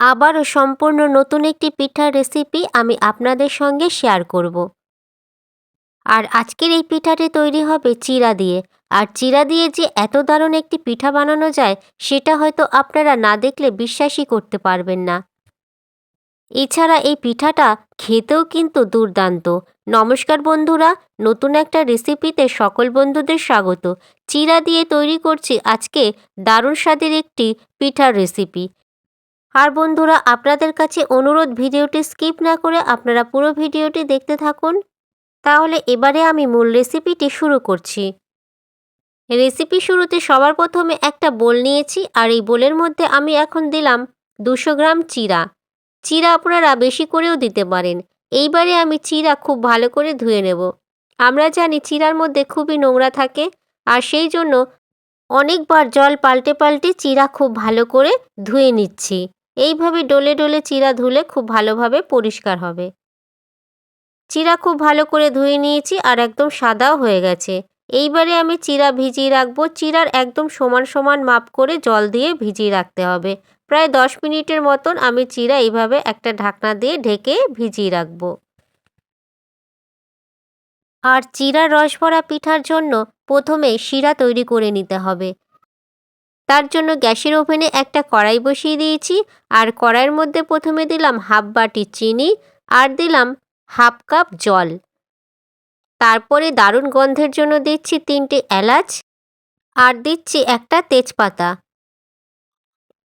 আবারও সম্পূর্ণ নতুন একটি পিঠার রেসিপি আমি আপনাদের সঙ্গে শেয়ার করব। আর আজকের এই পিঠাটি তৈরি হবে চিরা দিয়ে। আর চিরা দিয়ে যে এত দারুণ একটি পিঠা বানানো যায়, সেটা হয়তো আপনারা না দেখলে বিশ্বাসই করতে পারবেন না। এছাড়া এই পিঠাটা খেতেও কিন্তু দুর্দান্ত। নমস্কার বন্ধুরা, নতুন একটা রেসিপিতে সকল বন্ধুদের স্বাগত। চিরা দিয়ে তৈরি করছি আজকে দারুণ স্বাদের একটি পিঠার রেসিপি আর বন্ধুরা, আপনাদের কাছে অনুরোধ ভিডিওটি স্কিপ না করে আপনারা পুরো ভিডিওটি দেখতে থাকুন। তাহলে এবারে আমি মূল রেসিপিটি শুরু করছি। রেসিপি শুরুতে সবার প্রথমে একটা বোল নিয়েছি আর এই বোলের মধ্যে আমি এখন দিলাম দুশো গ্রাম চিরা। চিরা আপনারা বেশি করেও দিতে পারেন। এইবারে আমি চিরা খুব ভালো করে ধুয়ে নেব। আমরা জানি চিরার মধ্যে খুবই নোংরা থাকে আর সেই জন্য অনেকবার জল পাল্টে পাল্টে চিরা খুব ভালো করে ধুয়ে নিচ্ছি। এইভাবে ডলে ডলে চিরা ধুলে খুব ভালোভাবে পরিষ্কার হবে। চিরা খুব ভালো করে ধুয়ে নিয়েছি আর একদম সাদাও হয়ে গেছে। এইবারে আমি চিরা ভিজিয়ে রাখব। চিরার একদম সমান সমান মাপ করে জল দিয়ে ভিজিয়ে রাখতে হবে। প্রায় দশ মিনিটের মতন আমি চিরা এইভাবে একটা ঢাকনা দিয়ে ঢেকে ভিজিয়ে রাখব। আর চিরার রস ভরা পিঠার জন্য প্রথমে শিরা তৈরি করে নিতে হবে। তার জন্য গ্যাসের ওভেনে একটা কড়াই বসিয়ে দিয়েছি, আর কড়াইয়ের মধ্যে প্রথমে দিলাম হাফ বাটি চিনি আর দিলাম হাফ কাপ জল। তারপরে দারুণ গন্ধের জন্য দিচ্ছি তিনটে এলাচ আর দিচ্ছি একটা তেজপাতা।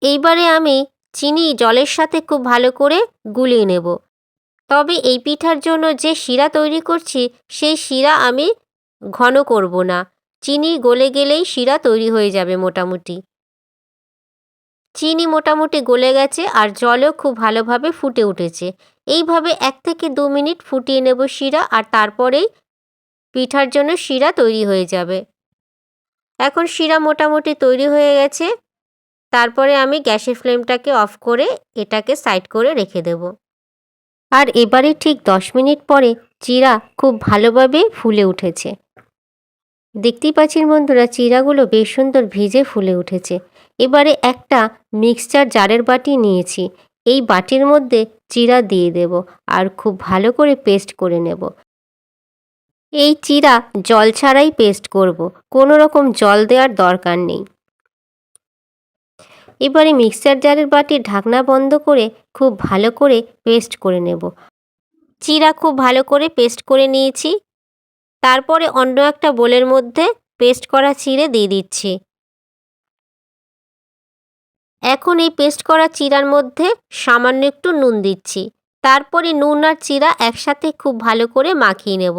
এইবারে আমি চিনি জলের সাথে খুব ভালো করে গুলিয়ে নেব। তবে এই পিঠার জন্য যে শিরা তৈরি করছি, সেই শিরা আমি ঘন করব না। চিনি গলে গেলেই শিরা তৈরি হয়ে যাবে মোটামুটি। চিনি মোটামুটি গলে গেছে আর জলও খুব ভালোভাবে ফুটে উঠেছে। এইভাবে এক থেকে দু মিনিট ফুটিয়ে নেব শিরা আর তারপরেই পিঠার জন্য শিরা তৈরি হয়ে যাবে। এখন শিরা মোটামুটি তৈরি হয়ে গেছে। তারপরে আমি গ্যাসের ফ্লেমটাকে অফ করে এটাকে সাইড করে রেখে দেব। আর এবারে ঠিক দশ মিনিট পরে চিরা খুব ভালোভাবে ফুলে উঠেছে। দেখতেই পাচ্ছেন বন্ধুরা, চিরাগুলো বেশ সুন্দর ভিজে ফুলে উঠেছে। এবারে একটা মিক্সচার জারের বাটি নিয়েছি। এই বাটির মধ্যে চিরা দিয়ে দেব আর খুব ভালো করে পেস্ট করে নেব। এই চিরা জল ছাড়াই পেস্ট করব, কোনো রকম জল দেওয়ার দরকার নেই। এবারে মিক্সার জারের বাটির ঢাকনা বন্ধ করে খুব ভালো করে পেস্ট করে নেব। চিরা খুব ভালো করে পেস্ট করে নিয়েছি। তারপরে অন্য একটা বোলের মধ্যে পেস্ট করা চিড়ে দিয়ে দিচ্ছি। এখন এই পেস্ট করা চিরার মধ্যে সামান্য একটু নুন দিচ্ছি। তারপরে নুন আর চিরা একসাথে খুব ভালো করে মাখিয়ে নেব।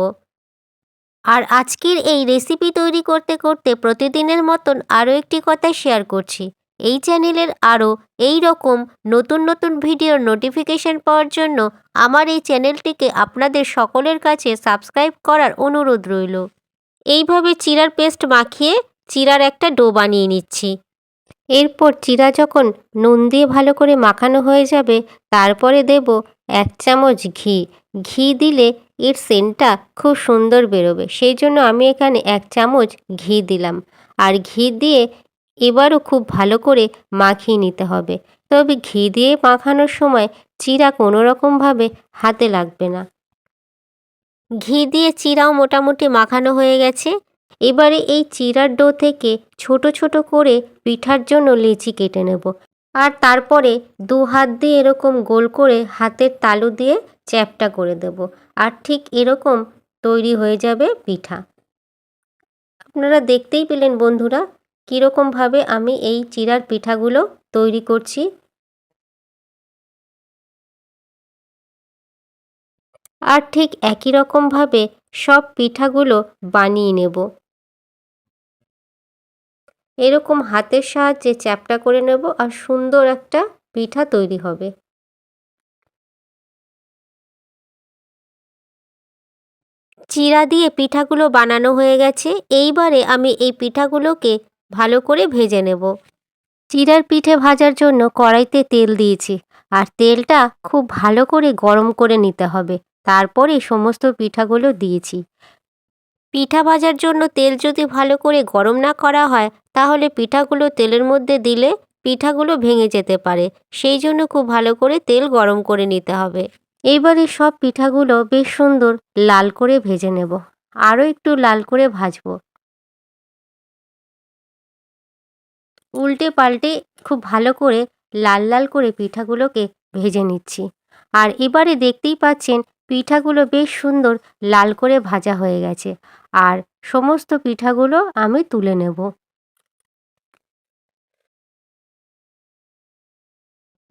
আর আজকের এই রেসিপি তৈরি করতে করতে প্রতিদিনের মতন আরও একটি কথা শেয়ার করছি। এই চ্যানেলের আরও এই রকম নতুন নতুন ভিডিওর নোটিফিকেশন পাওয়ার জন্য আমার এই চ্যানেলটিকে আপনাদের সকলের কাছে সাবস্ক্রাইব করার অনুরোধ রইল। এইভাবে চিরার পেস্ট মাখিয়ে চিরার একটা ডো বানিয়ে নিচ্ছি। এরপর চিরা যখন নুন দিয়ে ভালো করে মাখানো হয়ে যাবে, তারপরে দেব এক চামচ ঘি। ঘি দিলে এর সেন্টটা খুব সুন্দর বেরোবে। সেই জন্য আমি এখানে এক চামচ ঘি দিলাম। আর ঘি দিয়ে এবারও খুব ভালো করে মাখিয়ে নিতে হবে। তবে ঘি দিয়ে মাখানোর সময় চিরা কোনো রকমভাবে হাতে লাগবে না। ঘি দিয়ে চিরাও মোটামুটি মাখানো হয়ে গেছে। এবারে এই চিরার ডো থেকে ছোট ছোট করে পিঠার জন্য লিচি কেটে নেব। আর তারপরে দু হাত দিয়ে এরকম গোল করে হাতের তালু দিয়ে চ্যাপটা করে দেব। আর ঠিক এরকম তৈরি হয়ে যাবে পিঠা। আপনারা দেখতেই পেলেন বন্ধুরা, কীরকমভাবে আমি এই চিরার পিঠাগুলো তৈরি করছি। আর ঠিক একই রকমভাবে সব পিঠাগুলো বানিয়ে নেব। এরকম হাতের সাহায্যে চ্যাপটা করে নেব আর সুন্দর একটা পিঠা তৈরি হবে। চিরা দিয়ে পিঠাগুলো বানানো হয়ে গেছে, এইবারে আমি এই পিঠাগুলোকে ভালো করে ভেজে নেব। চিরার পিঠে ভাজার জন্য কড়াইতে তেল দিয়েছি আর তেলটা খুব ভালো করে গরম করে নিতে হবে। তারপরে সমস্ত পিঠাগুলো দিয়েছি। পিঠা ভাজার জন্য তেল যদি ভালো করে গরম না করা হয়, তাহলে পিঠাগুলো তেলের মধ্যে দিলে পিঠাগুলো ভেঙে যেতে পারে। সেই জন্য খুব ভালো করে তেল গরম করে নিতে হবে। এইবারে সব পিঠাগুলো বেশ সুন্দর লাল করে ভেজে নেব। আরও একটু লাল করে ভাজবো। উল্টে পাল্টে খুব ভালো করে লাল লাল করে পিঠাগুলোকে ভেজে নিচ্ছি। আর এবারে দেখতেই পাচ্ছেন পিঠাগুলো বেশ সুন্দর লাল করে ভাজা হয়ে গেছে। আর সমস্ত পিঠাগুলো আমি তুলে নেব।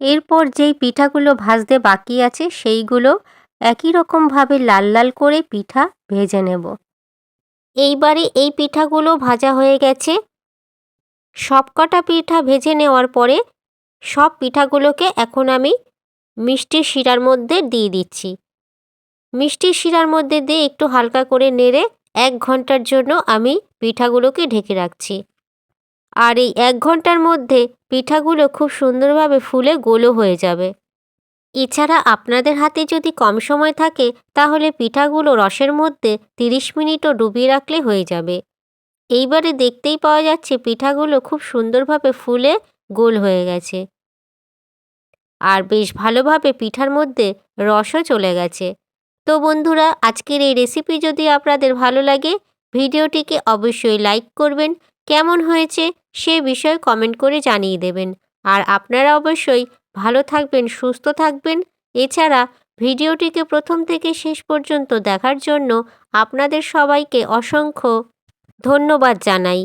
এরপর যেই পিঠাগুলো ভাজতে বাকি আছে, সেইগুলো একই রকমভাবে লাল লাল করে পিঠা ভেজে নেব। এইবারে এই পিঠাগুলো ভাজা হয়ে গেছে। সবকটা পিঠা ভেজে নেওয়ার পরে সব পিঠাগুলোকে এখন আমি মিষ্টির শিরার মধ্যে দিয়ে দিচ্ছি। মিষ্টির শিরার মধ্যে দিয়ে একটু হালকা করে নেড়ে এক ঘণ্টার জন্য আমি পিঠাগুলোকে ঢেকে রাখছি। আর এই এক ঘণ্টার মধ্যে পিঠাগুলো খুব সুন্দরভাবে ফুলে গোলও হয়ে যাবে। এছাড়া আপনাদের হাতে যদি কম সময় থাকে, তাহলে পিঠাগুলো রসের মধ্যে তিরিশ মিনিটও ডুবিয়ে রাখলে হয়ে যাবে। এইবারে দেখতেই পাওয়া যাচ্ছে পিঠাগুলো খুব সুন্দরভাবে ফুলে গোল হয়ে গেছে। আর বেশ ভালোভাবে পিঠার মধ্যে রসও চলে গেছে। তো বন্ধুরা, আজকের এই রেসিপি যদি আপনাদের ভালো লাগে, ভিডিওটিকে অবশ্যই লাইক করবেন। কেমন হয়েছে সে বিষয়ে কমেন্ট করে জানিয়ে দেবেন। আর আপনারা অবশ্যই ভালো থাকবেন, সুস্থ থাকবেন। এছাড়া ভিডিওটিকে প্রথম থেকে শেষ পর্যন্ত দেখার জন্য আপনাদের সবাইকে অসংখ্য ধন্যবাদ জানাই।